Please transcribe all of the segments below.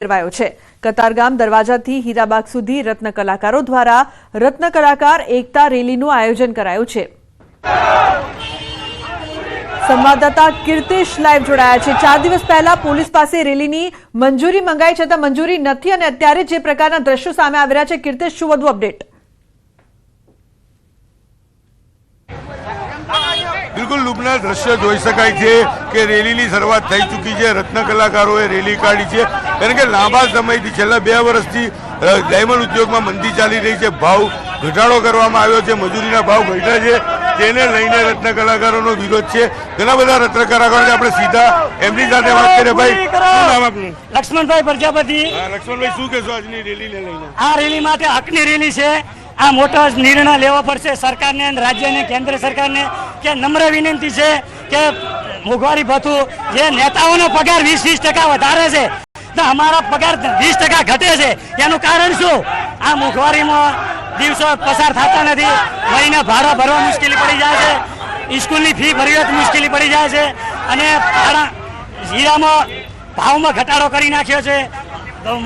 ફેરવાયો છે. કતારગામ દરવાજાથી હીરાબાગ સુધી રત્ન કલાકારો દ્વારા રત્ન કલાકાર એકતા રેલીનું આયોજન કરાયું છે. સંવાદદાતા કીર્તિશ લાઈવ જોડાયા છે. ચાર દિવસ પહેલા પોલીસ પાસે રેલીની મંજૂરી મંગાઈ છતાં મંજૂરી નથી અને અત્યારે જે પ્રકારના દ્રશ્યો સામે આવી રહ્યા છે, કીર્તિશ, શું વધુ અપડેટ? બિલકુલ લુબના દ્રશ્ય જોઈ શકાય છે કે રેલીની શરૂઆત થઈ ચૂકી છે. રત્ન કલાકારોએ રેલી કાઢી છે. કારણ કે લાંબા સમયથી છેલ્લા બે વર્ષથી ડાયમંડ ઉદ્યોગમાં મંદી ચાલી રહી છે. ભાવ ઘટાડો કરવામાં આવ્યો છે. મજૂરીના ભાવ ઘટ્યા છે. તેને લઈને રત્ન કલાકારોનો વિરોધ છે. ઘણા બધા રત્ન કલાકારો આપણે સીધા એમની સાથે વાત કરીએ. ભાઈ નામ આપનું? લક્ષ્મણભાઈ પ્રજાપતિ. લક્ષ્મણભાઈ શું કહેશો આજની રેલીને લઈને? આ રેલી માટે હકની રેલી છે. આ મોટો નિર્ણય લેવો પડશે સરકારને રાજ્યને કેન્દ્ર સરકારને. કે નમ્ર વિનંતી છે કે મોંઘવારી ભથ્થું જે નેતાઓનો પગાર વીસ વીસ ટકા વધારે છે. તો અમારા પગાર વીસ ટકા ઘટે છે. એનું કારણ શું? આ મોંઘવારીમાં દિવસો પસાર થતા નથી. મહિને ભાડા ભરવા મુશ્કેલી પડી જાય છે. સ્કૂલની ફી ભરવી તો મુશ્કેલી પડી જાય છે. અને ભાડા જીરામાં ભાવમાં ઘટાડો કરી નાખ્યો છે.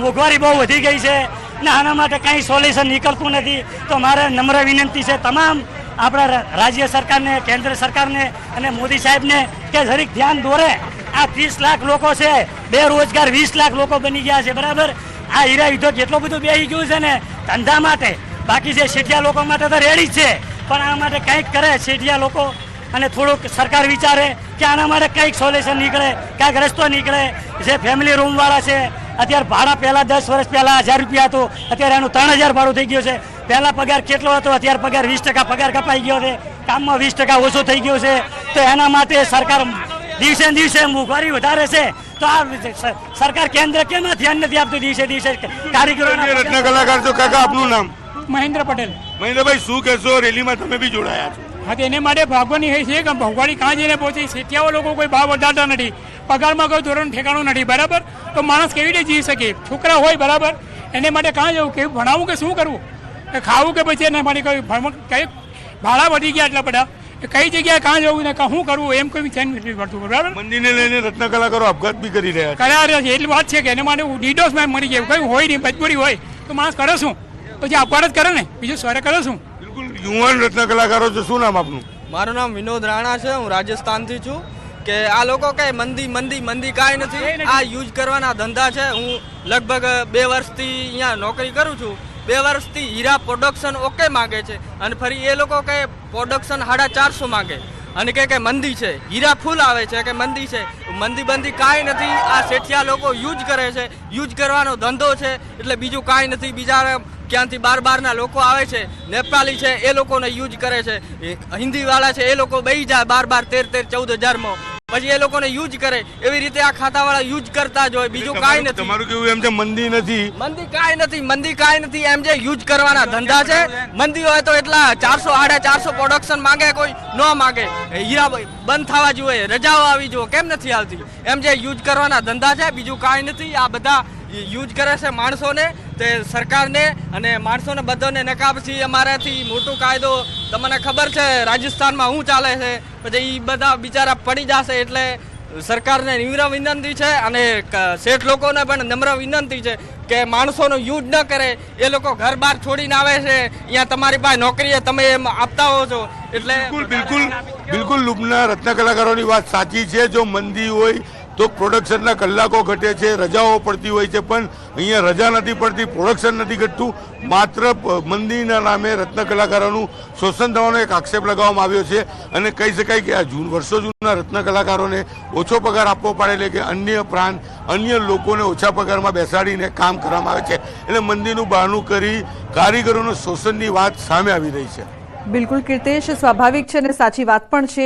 મોંઘવારી બહુ વધી ગઈ છે. ને આના માટે કંઈ સોલ્યુશન નીકળતું નથી. તો મારે નમ્ર વિનંતી છે તમામ આપણા રાજ્ય સરકારને, કેન્દ્ર સરકારને અને મોદી સાહેબને કે જરીક ધ્યાન દોરે. આ ત્રીસ લાખ લોકો છે. બેરોજગાર વીસ લાખ લોકો બની ગયા છે, બરાબર? આ હીરા ઉદ્યોગ એટલો બધું બેસી ગયું છે ને, ધંધા માટે. બાકી જે શેઠિયા લોકો માટે તો રેડી જ છે, પણ આ માટે કંઈક કરે શેઠિયા લોકો. અને થોડુંક સરકાર વિચારે કે આના માટે કંઈક સોલ્યુશન નીકળે, કાંઈક રસ્તો નીકળે. જે ફેમિલી રૂમવાળા છે, અત્યારે ભાડા પહેલાં દસ વર્ષ પહેલાં હજાર રૂપિયા હતું, અત્યારે એનું ત્રણ હજાર ભાડું થઈ ગયું છે. પહેલાં પગાર કેટલો હતો, અત્યારે પગાર વીસ ટકા પગાર કપાઈ ગયો છે. કામમાં વીસ ટકા ઓછો થઈ ગયો છે. તો એના માટે સરકાર દિવસે દિવસે મોંઘવારી વધારે છે. તો આ સરકાર કેન્દ્ર કેમ ધ્યાન નથી આપતું દિવસે દિવસે કારીગરો રત્ન કલાકાર છો કાકા આપનું નામ? મહેન્દ્ર પટેલ. મહેન્દ્રભાઈ શું કહેશો? રેલીમાં તમે બી જોડાયા છો. હા એને માટે ભાગવાની હોય છે કે ભોગવાડી કાં જઈને પહોંચી શેઠિયાઓ લોકો કોઈ ભાવ વધારતા નથી. પગારમાં કોઈ ધોરણ ઠેકાણું નથી બરાબર? તો માણસ કેવી રીતે જીવી શકે? છોકરા હોય બરાબર? એને માટે કાં જવું? કેવું ભણાવવું કે શું કરવું? કે ખાવું કે પછી એના માટે કોઈ ભણવું કઈ ભાડા વધી ગયા એટલા બધા. કે કઈ જગ્યાએ કાં જવું ને શું કરવું એમ કોઈ ધ્યાન નથી પડતું બરાબર? મંદિરને લઈને રત્ન કલાકારો અપઘાત બી કરી રહ્યા છે. કર્યા રહ્યા છે એટલી વાત છે કે એને માટે ડિડોસમાં મરી ગયું. કઈ હોય નહીં મજબૂરી હોય તો માણસ કરે શું? પછી અપઘાત જ કરે ને બીજું સ્વરે કરે શું? બિલકુલ યુવાન રત્ન કલાકારો છે શું નામ આપનું? મારું નામ વિનોદ રાણા છે હું રાજસ્થાનથી છું. કે આ લોકો કઈ મંદી મંદી મંદી કાંઈ નથી. આ યુઝ કરવાના ધંધા છે. હું લગભગ બે વર્ષથી અહીંયા નોકરી કરું છું. બે વર્ષથી હીરા પ્રોડક્શન ઓકે માગે છે. અને ફરી એ લોકો કઈ પ્રોડક્શન સાડા ચારસો માગે. અને કે કે, મંદી છે. હીરા ફૂલ આવે છે. કે મંદી છે? મંદી બંદી કાંઈ નથી. આ શેઠિયા લોકો યુઝ કરે છે. યુઝ કરવાનો ધંધો છે. એટલે બીજું કાંઈ નથી. બીજા ક્યાંથી બાર બારના લોકો આવે છે. નેપાળી છે. એ લોકોને યુઝ કરે છે. હિન્દીવાળા છે. એ લોકો બે જાય બાર બાર તેર તેર ચૌદ હજારમાં. પછી એ લોકોને યુઝ કરે. એવી રીતે આ ખાતાવાળા યુઝ કરતા જ હોય. બીજું કાંઈ નથી. તમારું કેવું એમ છે મંદી નથી? મંદી કાંઈ નથી. મંદી કાંઈ નથી. એમ જે યુઝ કરવાના ધંધા છે. મંદી હોય તો એટલા ચારસો સાડા ચારસો પ્રોડક્શન માંગે કોઈ ન માંગે. હીરા બંધ થવા જોઈએ. રજાઓ આવી જુઓ કેમ નથી આવતી એમ જે યુઝ કરવાના ધંધા છે બીજું કાંઈ નથી. આ બધા યુઝ કરે છે માણસોને. તે સરકારને અને માણસોને બધાને નકાબથી અમારાથી મોટો કાયદો તમને ખબર છે રાજસ્થાનમાં શું ચાલે છે પછી એ બધા બિચારા પડી જશે એટલે સરકારને નિમ્ર વિનંતી છે અને શેઠ લોકોને પણ નમ્ર વિનંતી છે કે માણસોનો યુદ્ધ ન કરે એ લોકો ઘર બહાર છોડીને આવે છે અહીંયા તમારી પાસે નોકરી તમે એમ આપતા હો છો એટલે બિલકુલ બિલકુલ બિલકુલ લુપના રત્ન કલાકારોની વાત સાચી છે જો મંદી હોય તો પ્રોડક્શનના કલાકો ઘટે છે, રજાઓ પડતી હોય છે, પણ અહીંયા રજા નથી પડતી પ્રોડક્શન નથી ઘટતું. માત્ર મંદિરના નામે રત્ન કલાકારોનું શોષણ થવાનો એક આક્ષેપ લગાવવામાં આવ્યો છે અને કહી શકાય કે આ જૂન, વર્ષો જૂના રત્ન કલાકારોને ઓછો પગાર આપવો પડે એટલે કે અન્ય પ્રાંત, અન્ય લોકોને ઓછા પગારમાં બેસાડીને કામ કરવામાં આવે છે. એટલે મંદીનું બહાનું કરી કારીગરોનું શોષણની વાત સામે આવી રહી છે. બિલકુલ, કીર્તેશ, સ્વાભાવિક છે અને સાચી વાત પણ છે.